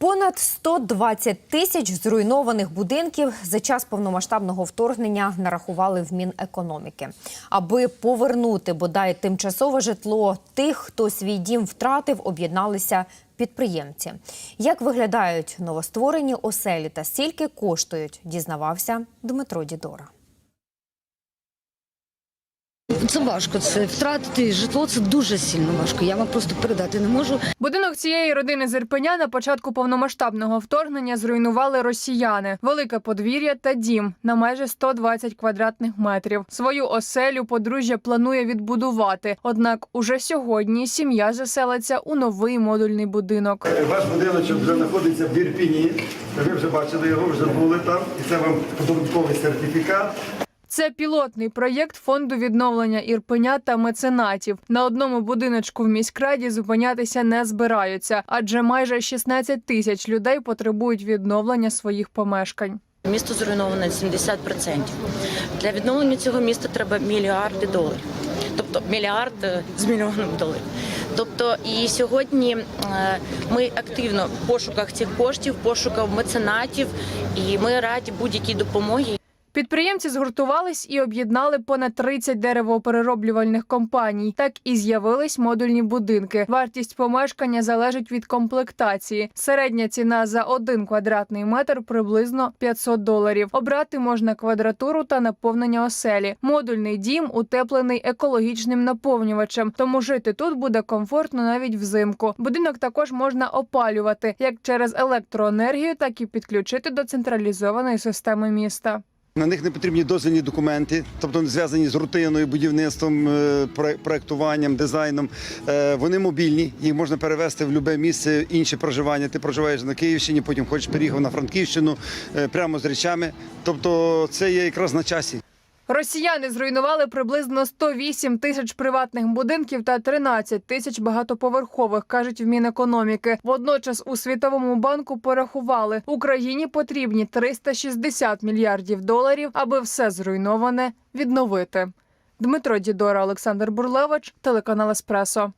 Понад 120 тисяч зруйнованих будинків за час повномасштабного вторгнення нарахували в Мінекономіки. Аби повернути бодай тимчасове житло тих, хто свій дім втратив, об'єдналися підприємці. Як виглядають новостворені оселі та скільки коштують, дізнавався Дмитро Дідора. Це важко. Це втратити житло. Це дуже сильно важко. Я вам просто передати не можу. Будинок цієї родини з Ірпеня на початку повномасштабного вторгнення зруйнували росіяни. Велике подвір'я та дім на майже 120 квадратних метрів. Свою оселю подружжя планує відбудувати. Однак уже сьогодні сім'я заселиться у новий модульний будинок. Ваш будиночок вже знаходиться в Ірпіні. Ви вже бачили його, вже були там. І це вам подарунковий сертифікат. Це пілотний проєкт фонду відновлення Ірпеня та меценатів. На одному будиночку в міськраді зупинятися не збираються, адже майже 16 тисяч людей потребують відновлення своїх помешкань. Місто зруйноване 70%. Для відновлення цього міста треба мільярди доларів. Тобто мільярд е, з мільйоном доларів. Тобто, і сьогодні е, ми активно в пошуках цих коштів, пошуках меценатів, і ми раді будь-якій допомогі. Підприємці згуртувались і об'єднали понад 30 деревоперероблювальних компаній. Так і з'явились модульні будинки. Вартість помешкання залежить від комплектації. Середня ціна за один квадратний метр приблизно 500 доларів. Обрати можна квадратуру та наповнення оселі. Модульний дім утеплений екологічним наповнювачем, тому жити тут буде комфортно навіть взимку. Будинок також можна опалювати як через електроенергію, так і підключити до централізованої системи міста. На них не потрібні дозвільні документи, тобто зв'язані з рутиною, будівництвом, проектуванням, проєктуванням, дизайном. Е, Вони мобільні, їх можна перевести в будь-яке місце інше проживання. Ти проживаєш на Київщині, потім хочеш переїхав на Франківщину е, прямо з речами. Тобто це є якраз на часі. Росіяни зруйнували приблизно 108 тисяч приватних будинків та 13 тисяч багатоповерхових, кажуть в Мінекономіки. Водночас у Світовому банку порахували, Україні потрібні 360 мільярдів доларів, аби все зруйноване відновити. Дмитро Дідора, Олександр Бурлевич, телеканал Еспресо.